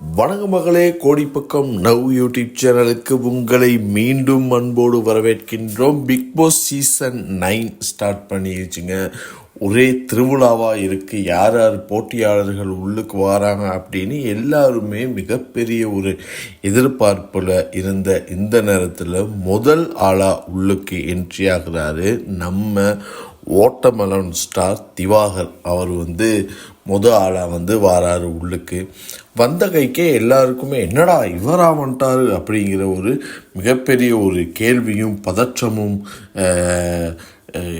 வணக்க மகளே கோடிப்பக்கம் now YouTube சேனலுக்கு உங்களை மீண்டும் அன்போடு வரவேற்கின்றோம். Bigg Boss season nine start பண்ணிடுச்சுங்க ஒரே திருவிழாவாக இருக்குது யார் யார் போட்டியாளர்கள் உள்ளுக்கு வராங்க அப்படின்னு எல்லாருமே மிகப்பெரிய ஒரு எதிர்பார்ப்பில் இருந்த இந்த நேரத்தில் முதல் ஆளாக உள்ளுக்கு என்ட்ரி ஆகுறாரு. நம்ம ஓட்டமலன் ஸ்டார் திவாகர் அவர் வந்து முத ஆளாக வந்து வாராரு உள்ளுக்கு. வந்த கைக்கே எல்லாருக்குமே என்னடா இவராக வந்துட்டாரு அப்படிங்கிற ஒரு மிகப்பெரிய ஒரு கேள்வியும் பதற்றமும்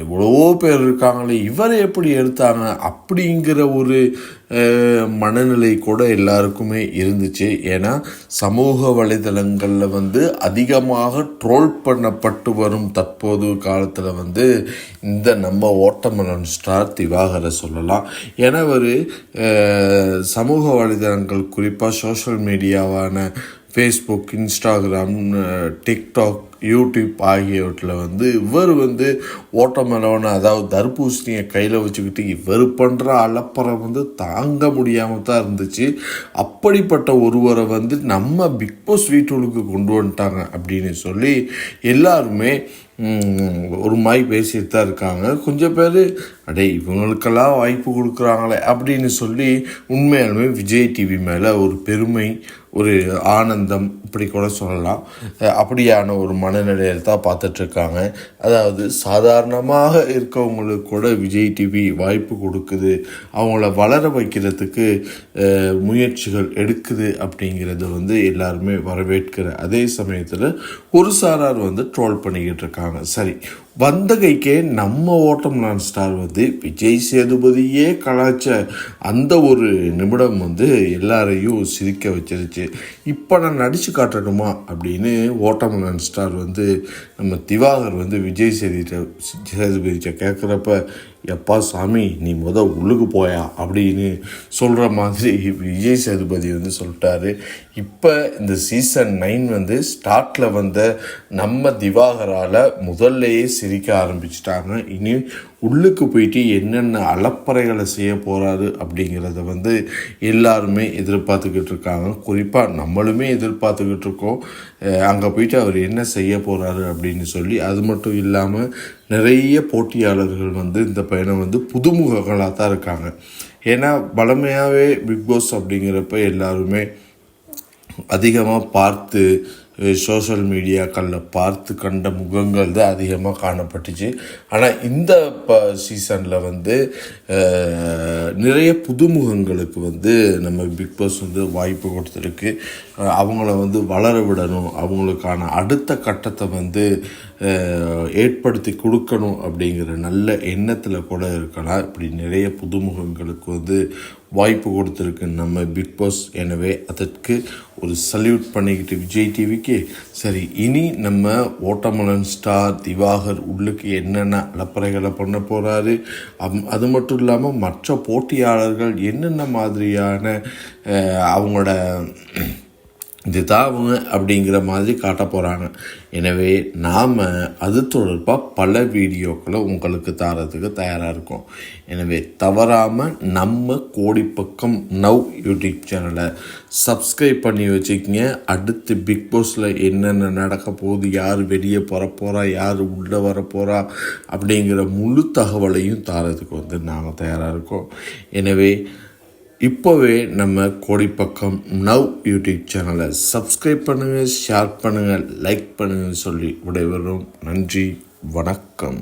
எவ்வளவோ பேர் இருக்காங்களே இவரை எப்படி எடுத்தாங்க அப்படிங்கிற ஒரு மனநிலை கூட எல்லாருக்குமே இருந்துச்சு. ஏன்னா சமூக வலைதளங்களில் வந்து அதிகமாக ட்ரோல் பண்ணப்பட்டு வரும் தற்போது காலத்தில் வந்து இந்த நம்ம ஓட்டமலன் ஸ்டார் திவாகரை சொல்லலாம். ஏன்னா ஒரு சமூக வலைதளங்கள் குறிப்பாக சோஷியல் மீடியாவான ஃபேஸ்புக் இன்ஸ்டாகிராம் டிக்டாக் யூடியூப் ஆகியவற்றில் வந்து இவர் வந்து ஓட்டமலவனை அதாவது தர்பூசணியை கையில் வச்சுக்கிட்டு இவர் பண்ணுற அலப்பறை வந்து தாங்க முடியாமல் தான் இருந்துச்சு. அப்படிப்பட்ட ஒருவரை வந்து நம்ம பிக் பாஸ் வீட்டுக்கு கொண்டு வந்துட்டாங்க அப்படின்னு சொல்லி எல்லாருமே ஒரு மாதிரி பேசிட்டு தான் இருக்காங்க. கொஞ்சம் பேர் அடே இவங்களுக்கெல்லாம் வாய்ப்பு கொடுக்குறாங்களே அப்படின்னு சொல்லி உண்மையாலுமே விஜய் டிவி மேலே ஒரு பெருமை ஒரு ஆனந்தம் இப்படி கூட சொல்லலாம். அப்படியான ஒரு மனநிலையில் தான் பார்த்துட்ருக்காங்க. அதாவது சாதாரணமாக இருக்கவங்களுக்கு கூட விஜய் டிவி வாய்ப்பு கொடுக்குது. அவங்கள வளர வைக்கிறதுக்கு முயற்சிகள் எடுக்குது அப்படிங்கிறது வந்து எல்லாருமே வரவேற்கிற அதே சமயத்தில் ஒரு சாரார் வந்து ட்ரோல் பண்ணிக்கிட்டு இருக்காங்க சரி வந்தகைக்கே நம்ம ஓட்டம் நான் ஸ்டார் வந்து விஜய் சேதுபதியே கலாச்ச அந்த ஒரு நிமிடம் வந்து எல்லாரையும் சிரிக்க வச்சிருச்சு. இப்போ நான் நடித்து காட்டணுமா அப்படின்னு ஓட்டம் நான் ஸ்டார் வந்து நம்ம திவாகர் வந்து விஜய் சேதிட்ட சேதுபதிட்ட கேட்குறப்ப எப்பா சாமி நீ முத உள்ளுக்கு போயா அப்படின்னு சொல்கிற மாதிரி விஜய் சேதுபதி வந்து சொல்லிட்டாரு. இப்போ இந்த சீசன் நைன் வந்து ஸ்டார்ட்டில் வந்த நம்ம திவாகரால் முதல்லையே சிரிக்க ஆரம்பிச்சிட்டாங்க. இனி உள்ளுக்கு போயிட்டு என்னென்ன அலப்பறைகளை செய்ய போகிறாரு அப்படிங்கிறத வந்து எல்லாருமே எதிர்பார்த்துக்கிட்டு இருக்காங்க. குறிப்பாக நம்மளுமே எதிர்பார்த்துக்கிட்டு இருக்கோம். அங்கே போயிட்டு அவர் என்ன செய்ய போகிறாரு அப்படின்னு சொல்லி அது மட்டும் இல்லாமல் நிறைய போட்டியாளர்கள் வந்து இந்த பயணம் வந்து புதுமுகங்களாக தான் இருக்காங்க. ஏன்னா பழமையாகவே பிக் பாஸ் அப்படிங்கிறப்ப எல்லாருமே அதிகமாக பார்த்து சோஷியல் மீடியாக்களில் பார்த்து கண்ட முகங்கள் தான் அதிகமாக காணப்பட்டுச்சு. ஆனால் இந்த ப சீசனில் வந்து நிறைய புதுமுகங்களுக்கு வந்து நம்ம பிக் பாஸ் வந்து வாய்ப்பு கொடுத்துருக்கு. அவங்கள வந்து வளர விடணும். அவங்களுக்கான அடுத்த கட்டத்தை வந்து ஏற்படுத்தி கொடுக்கணும் அப்படிங்கிற நல்ல எண்ணத்தில் கூட இருக்கலாம். இப்படி நிறைய புதுமுகங்களுக்கு வந்து வாய்ப்பு கொடுத்துருக்கு நம்ம பிக் பாஸ் எனவே அதற்கு ஒரு சல்யூட் பண்ணிக்கிட்டு விஜய் டிவிக்கு சரி இனி நம்ம ஓட்டமலன் ஸ்டார் திவாகர் உள்ளுக்கு என்னென்ன அலப்பறைகளை பண்ண போகிறாரு அது மட்டும் இல்லாமல் மற்ற போட்டியாளர்கள் என்னென்ன மாதிரியான அவங்களோட இதுதான் அவங்க அப்படிங்கிற மாதிரி காட்ட போகிறாங்க எனவே நாம் அது தொடர்பாக பல வீடியோக்களை உங்களுக்கு தரதுக்கு தயாராக இருக்கோம். எனவே தவறாமல் நம்ம கோடிப்பக்கம் நவ் யூடியூப் சேனலை சப்ஸ்கிரைப் பண்ணி வச்சுக்கங்க. அடுத்து பிக் பாஸில் என்னென்ன நடக்க போகுது யார் வெளியே போகிற போகிறா யார் உள்ளே வர போகிறா அப்படிங்கிற முழு தகவலையும் தரதுக்கு வந்து நாங்கள் தயாராக இருக்கோம். எனவே இப்போவே நம்ம கோடிப்பக்கம் நவ் யூடியூப் சேனலை சப்ஸ்கிரைப் பண்ணுங்கள் ஷேர் பண்ணுங்கள் லைக் பண்ணுங்கள் சொல்லி விடைபெறும் நன்றி வணக்கம்.